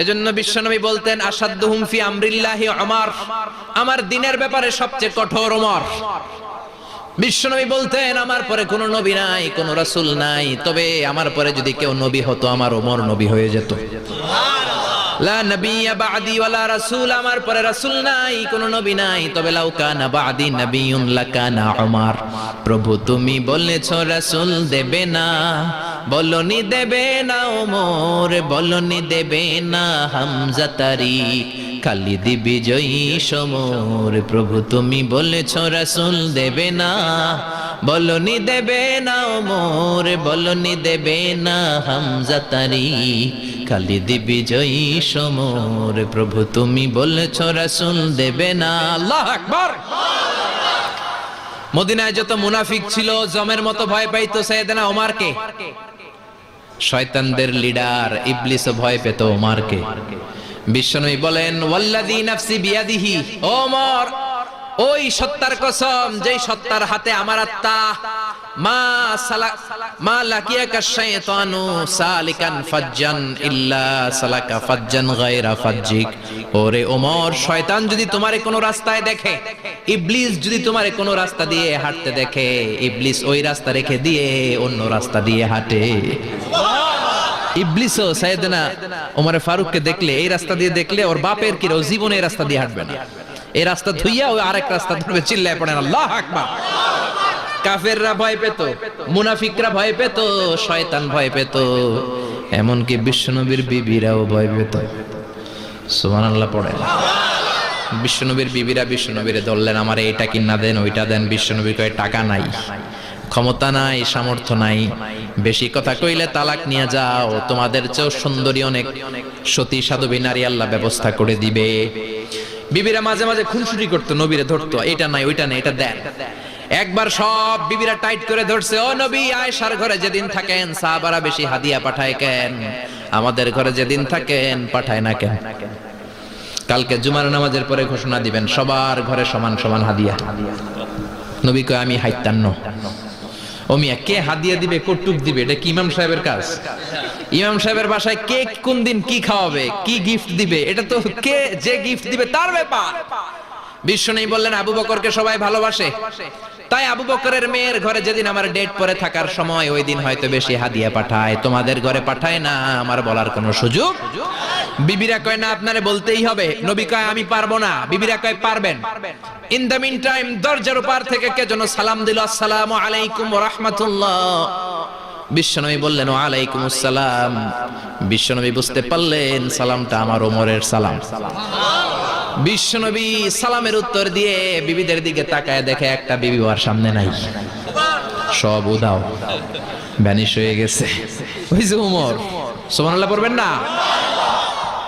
এজন্য বিশ্বনবী বলতেন আসাদ্দুহুম হুমফি আমরিল্লাহি আমার আমার দিনের ব্যাপারে সবচেয়ে কঠোর ওমর বিশ্বনবী বলতেন, আমার পরে কোনো নবী নাই, কোনো রাসূল নাই। তবে আমার পরে যদি কেউ নবী হতো, আমার ওমর নবী হয়ে যেত। লা নবিয়্যা বাদি ওয়ালা রাসূল, আমার পরে রাসূল নাই, কোনো নবী নাই। তবে লাউ কানা বাদি নবিয়ুন লাকানা উমার। প্রভু তুমি বলেছ, রাসূল দেবে না। বলনি দেবে না ওমর, বলনি দেবে না হামজা তারি খালিদ বিজয়ী সমর, প্রভু তুমি বলেছ রাসূল দেবে না। বলনি দেবে না ওমর, বলনি দেবে না হামজা তারি খালিদ বিজয়ী সমর, প্রভু তুমি বলেছ রাসূল দেবে না। আল্লাহ আকবার! মদিনায় যত মুনাফিক ছিল, জমের মতো ভয় পাইতো সাইয়েদনা ওমারকে। শয়তানদের লিডার ইবলিস ভয় পেত ওমারকে। বিশ্বনবী বলেন ওয়াল্লাযী নাফসি বিয়াদিহি ওমর ওই সত্তার কসম, যেই সত্তার হাতে আমার আত্মা, মা সালা, মা ফাজ্জান ইল্লা সালাকা ফাজ্জান ফাজ্জিক। শয়তান যদি তোমারে কোনো রাস্তায় দেখে, ইবলিস যদি রাস্তা দিয়ে হাঁটতে দেখে, ইবলিস ওই রাস্তা রেখে দিয়ে অন্য রাস্তা দিয়ে হাঁটে। ওমরে ফারুককে দেখলে, এই রাস্তা দিয়ে দেখলে ওর বাপের কি জীবনে এই রাস্তা দিয়ে হাঁটবে না। এই রাস্তা ধুইয়া ওই আরেক রাস্তা ধরবে চিল্লায় পড়েন। আল্লাহ আকবার। কাফেররা ভয় পেত মুনাফিকরা ভয় পেত শয়তান ভয় পেত এমনকি বিশ্বনবীর বিবিরাও ভয় পেত। সুবহানাল্লাহ পড়ে বিশ্বনবীর বিবিরা বিশ্বনবীরে ধরলেন আমার এইটা কিনা দেন ওইটা দেন। বিশ্বনবী কয় টাকা নাই ক্ষমতা নাই সামর্থ্য নাই। বেশি কথা কইলে তালাক নিয়ে যাও। তোমাদের চেয়েও সুন্দরী অনেক সতী সাধবী নারী আল্লাহ ব্যবস্থা করে দিবে। বিবিরা মাঝে মাঝে খুনসুটি করতো, নবীরে ধরতো। এটা নাই, ওইটা নাই, এটা দেন। একবার সব বিবিরা টাইট করে ধরছে, ও নবী, আয়েশার ঘরে যেদিন থাকেন, সাহাবারা বেশি হাদিয়া পাঠায় কেন? আমাদের ঘরে যেদিন থাকেন, পাঠায় না কেন? কালকে জুমার নামাজের পরে ঘোষণা দিবেন, সবার ঘরে সমান সমান হাদিয়া। নবী কয়, আমি হাইতান্ন ও মিয়া, কে হাদিয়া দিবে কটুক দিবে? এটা কি ইমাম সাহেবের কাজ? ইমাম সাহেবের বাসায় কে কোন দিন কি খাওয়াবে, কি গিফট দিবে? এটা তো কে যে গিফট দিবে তার ব্যাপার। বিশ্ব নেই বললেন, আবু বকরকে সবাই ভালোবাসে। তাই আবু বকরের মেয়ের ঘরে যেদিন আমার ডেট পরে থাকার সময়, ওই দিন হয়তো বেশি হাদিয়া পাঠায়। তোমাদের ঘরে পাঠায় না, আমার বলার কোনো সুযোগ বিবিরা কয়, না, আপনারে বলতেই হবে। নবী কয়, আমি পারব না। বিবিরা কয়, পারবেন। ইন দ্য মিন টাইম দরজার উপর থেকে কে যেন সালাম দিল, আসসালামু আলাইকুম ওয়া রাহমাতুল্লাহ। বিশ্বনবী বললেন ওয়ালাইকুম আসসালাম। বিশ্বনবী বুঝতে পারলেন, সালামটা আমার ওমরের সালাম। বিশ্বনবী সালামের উত্তর দিয়ে বিবিদের দিকে তাকায় দেখে একটা বিবি ওর সামনে নাই। সব উদাও। ভ্যানিশ হয়ে গেছে। ওই যে উমর সুবহানাল্লাহ পড়বেন না?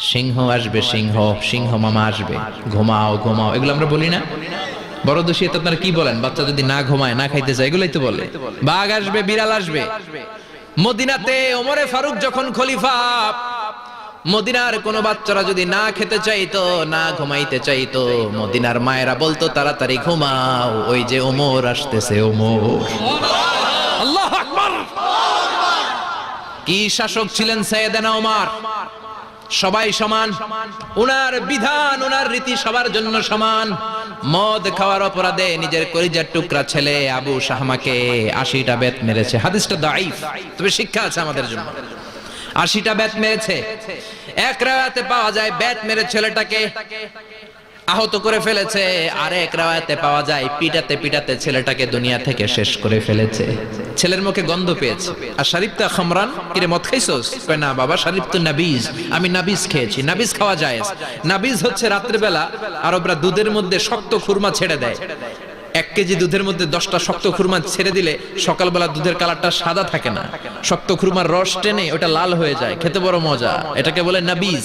সিংহ আসবে, সিংহ সিংহ মামা আসবে। ঘুমাও ঘুমাও। এগুলো আমরা বলি না? বড় দোষী তো আপনারা কি বলেন? বাচ্চা যদি না ঘুমায়, না খাইতে চায়, এগুলোই তো বলে। বাঘ আসবে, বিড়াল আসবে। মদিনাতে ওমরে ফারুক যখন খলিফা, মদিনার কোন বাচ্চারা যদি না খেতে চাইতো, না ঘুমাইতে চাইতো, মদিনার মায়েরা বলতো, তাড়াতাড়ি ঘুমাও, ওই যে ওমর আসতেছে, ওমর। আল্লাহ কি শাসক ছিলেন সৈয়দানা ওমর? সবাই সমান। উনার বিধান, উনার রীতি সবার জন্য সমান। মদ খাওয়ার অপরাধে নিজের করিজার টুকরা ছেলে আবু শাহমাকে আশিটা বেত মেরেছে। হাদিসটা দাইফ তবে শিক্ষা আছে আমাদের জন্য। আশিটা বেত মেরেছে। এক রাতে পাওয়া যায় বেত মেরে ছেলেটাকে। আহত করে ফেলেছে। আর এক রায়াতে পাওয়া যায়, পিটাতে পিটাতে ছেলেটাকে দুনিয়া থেকে শেষ করে ফেলেছে। ছেলের মুখে গন্ধ পেয়েছে। আর শারিফতা খামরান? কিরে, মদ খাইছস? কয়, না বাবা, শারিফ তো নাবিজ। আমি নাবিজ খেয়েছি। নাবিজ খাওয়া যায় নাবিজ হচ্ছে রাত্রিবেলা আরবরা দুধের মধ্যে শক্ত খুরমা ছেড়ে দেয়। এক কেজি দুধের মধ্যে দশটা শক্ত খুরমা ছেড়ে দিলে সকালবেলা দুধের কালারটা সাদা থাকে না। শক্ত খুরমার রস টেনে ওটা লাল হয়ে যায়। খেতে বড় মজা। এটাকে বলে নাবিজ।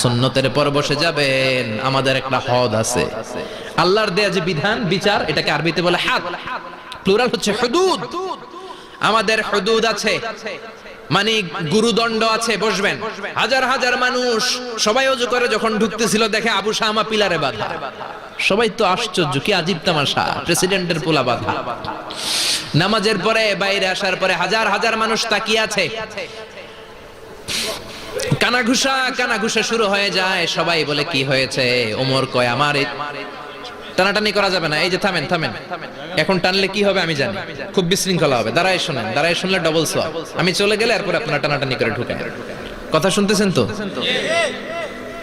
সুন্নতের পর বসে যাবেন আমাদের একটা হদ আছে। আল্লাহর দেয়া যে বিধান, বিচার, এটাকে আরবিতে বলে হাদ। প্লুরাল হচ্ছে হুদুদ। আমাদের হুদুদ আছে। মানে গুরুদণ্ড আছে, বসবেন। হাজার হাজার মানুষ সবাই অজু করে যখন ঢুকতেছিল, দেখে আবু শামা পিলারে বাধা। সবাই তো আশ্চর্য, কি আজীব তামাশা, প্রেসিডেন্টের পোলা বাধা। নামাজের পরে, বাইরে আসার পরে হাজার হাজার মানুষ তাকিয়ে আছে। কানাঘুষা কানাঘুষা শুরু হয়ে যায়। সবাই বলে, কি হয়েছে? ওমর কয়, আমার টানাটানি করা যাবে না। এই যে, থামেন থামেন। এখন টানলে কি হবে আমি জানি। খুব বিশৃঙ্খলা হবে। দাঁড়ায় শুনেন, দাঁড়ায় শুনলে ডবল সোয়াব আমি চলে গেলে এরপর আপনারা টানাটানি করে ঢুকেন। কথা শুনতেছেন তো?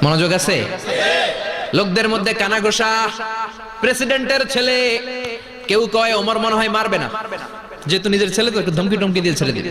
মনোযোগ আছে? লোকদের মধ্যে কানাঘোষা, প্রেসিডেন্টের ছেলে। কেউ কয়, ওমর মনে হয় মারবে না। যেহেতু নিজের ছেলে তো একটু ধমকি টমকি দিয়ে ছেলে দিবে।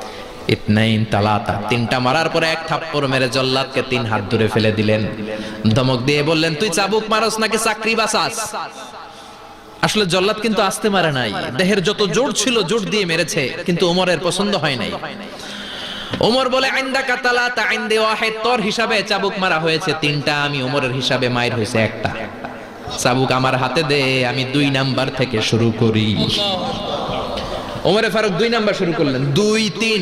ইতনাইন তালাতা। তিনটা মারার পরে এক থাপ্পড় মেরে জল্লাদকে তিন হাত দূরে ফেলে দিলেন। ধমক দিয়ে বললেন, তুই চাবুক মারস নাকি চাকরি বাসাস আসলে জল্লাদ কিন্তু আসতে মারে নাই। দেহের যত জোর ছিল জোর দিয়ে মেরেছে, কিন্তু ওমরের পছন্দ হয় নাই। ওমর বলে আইন্দা কাতালা তা আইন্দে ওয়াহেদ। তোর হিসাবে চাবুক মারা হয়েছে তিনটা, আমি ওমরের হিসাবে মায়ের হয়েছে একটা। চাবুক আমার হাতে দে, আমি দুই নাম্বার থেকে শুরু করি। ওমরে ফারুক দুই নাম্বার শুরু করলেন। দুই, তিন।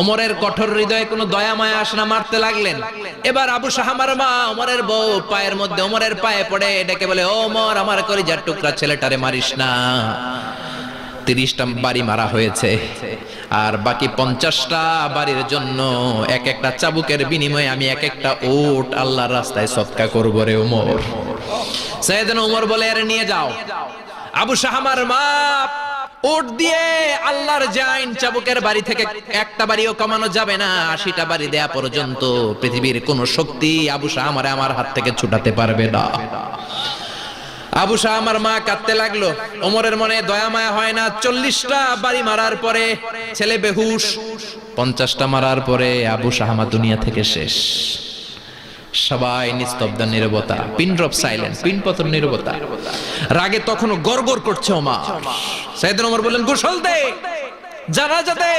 ওমরের কঠোর হৃদয়ে কোনো দয়া মায়া আসে না মারতে লাগলেন। এবার আবু শাহামার মা ওমরের বউ পায়ের মধ্যে ওমরের পায়ে পড়ে ডেকে বলে ওমর, আমার কলিজার টুকরা ছেলেটারে মারিস না। তিরিশটা বাড়ি মারা হয়েছে। আর বাকি পঞ্চাশটা বাড়ির জন্য এক একটা চাবুকের বিনিময়ে আমি এক একটা ওট আল্লাহর রাস্তায় সৎকা করব রে উমর সৈয়দন উমর বলে এর নিয়ে যাও। আবু শাহামার মা ওট দিয়ে আল্লাহর জাইন চাবুকের বাড়ি থেকে একটা বাড়িও কমানো যাবে না, আশিটা বাড়ি দেয়া পর্যন্ত পৃথিবীর কোন শক্তি আবু শাহামারে আমার হাত থেকে ছুটাতে পারবে না। আবু শাহ আমার মা কাঁদতে লাগল। ওমরের মনে দয়া মায়া হয় না, চল্লিশটা বাড়ি মারার পরে ছেলে বেহুশ, পঞ্চাশটা মারার পরে আবু শাহামা দুনিয়া থেকে শেষ। সবাই নিস্তব্ধ নিরবতা, পিন ড্রপ সাইলেন্স পিন পতন নিরবতা। রাগে তখনও গড়গড় করছে ওমা সাইদিন ওমর বললেন, গোসল দে, জানাজা দে,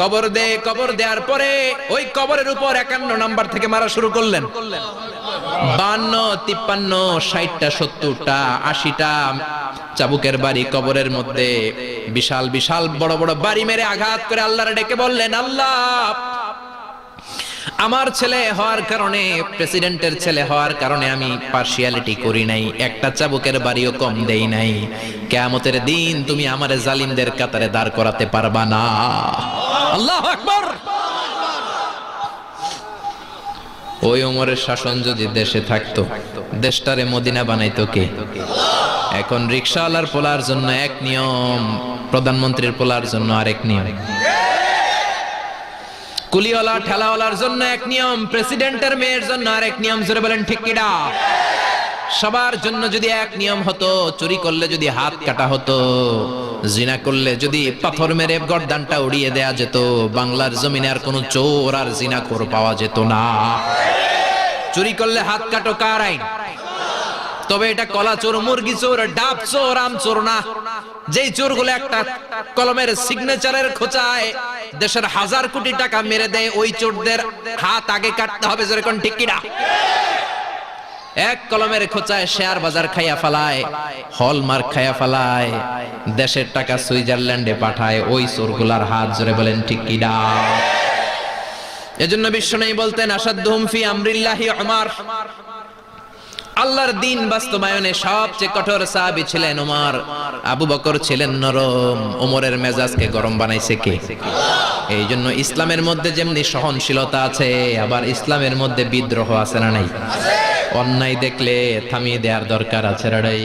কবর দে, কবর দেওয়ার পরে ওই কবরের উপর একান্ন নাম্বার থেকে মারা শুরু করলেন। বান্ন, তিপ্পান্ন, ষাটটা, সত্তরটা, আশিটা চাবুকের বাড়ি কবরের মধ্যে বিশাল বিশাল বড় বড় বাড়ি মেরে আঘাত করে আল্লাহরে ডেকে বললেন, আল্লাহ আমার ছেলে হওয়ার কারণে প্রেসিডেন্টের ছেলে হওয়ার কারণে আমি পার্সিয়ালিটি করি নাই। একটা চাবুকের বাড়িও কম দেই নাই। কেয়ামতের দিন তুমি আমার জালিমদের কাতারে দাঁড় করাতে পারবা না। আল্লাহ ওই ওমরের শাসন যদি দেশে থাকতো, দেশটারে মদিনা বানাইতো কে? এখন রিক্সাওয়ালার পোলার জন্য এক নিয়ম, প্রধানমন্ত্রীর পোলার জন্য আরেক নিয়ম। কুলিওয়ালা, ঠেলাওয়ালার জন্য এক নিয়ম, প্রেসিডেন্টের মেয়ের জন্য আর এক নিয়ম, জোরে বলেন, ঠিক কিনা? সবার জন্য যদি এক নিয়ম হতো, চুরি করলে যদি হাত কাটা হতো, জিনা করলে যদি পাথর মেরে গর্দানটা উড়িয়ে দেয়া যেত, বাংলার জমিনে আর কোনো চোর আর জিনা কর পাওয়া যেত না। চুরি করলে হাত কাটো কার আইন? তবে এটা কলা চোর, মুরগি চোর, ডাব চোর, আম চোর না। যেই চোরগুলো একটা কলমের সিগনেচারের খোঁচায়, দেশের হাজার কোটি টাকা মেরে দেয়, ওই চোরদের হাত আগে কাটতে হবে যেরকম ঠিকিরা এক কলমের খোঁচায় শেয়ার বাজার খাইয়া ফালায়, হলমার্ক খাইয়া ফালায়, দেশের টাকা সুইজারল্যান্ডে পাঠায়, ওই চোরগুলার হাত জোরে বলেন ঠিক কিনা? এজন্য বিশ্ব নেই বলতেন আসাদুম ফি আমরিল্লাহি উমার। আল্লাহর দিন বাস্তবায়নে সবচেয়ে কঠোর সাহাবী ছিলেন উমার। আবু বকর ছিলেন নরম। ওমরের মেজাজকে গরম বানাইছে কে? এই জন্য ইসলামের মধ্যে যেমনি সহনশীলতা আছে, আবার ইসলামের মধ্যে বিদ্রোহ আছে না নাই? অন্যায় দেখলে থামিয়ে দেওয়ার দরকার আছে রাড়াই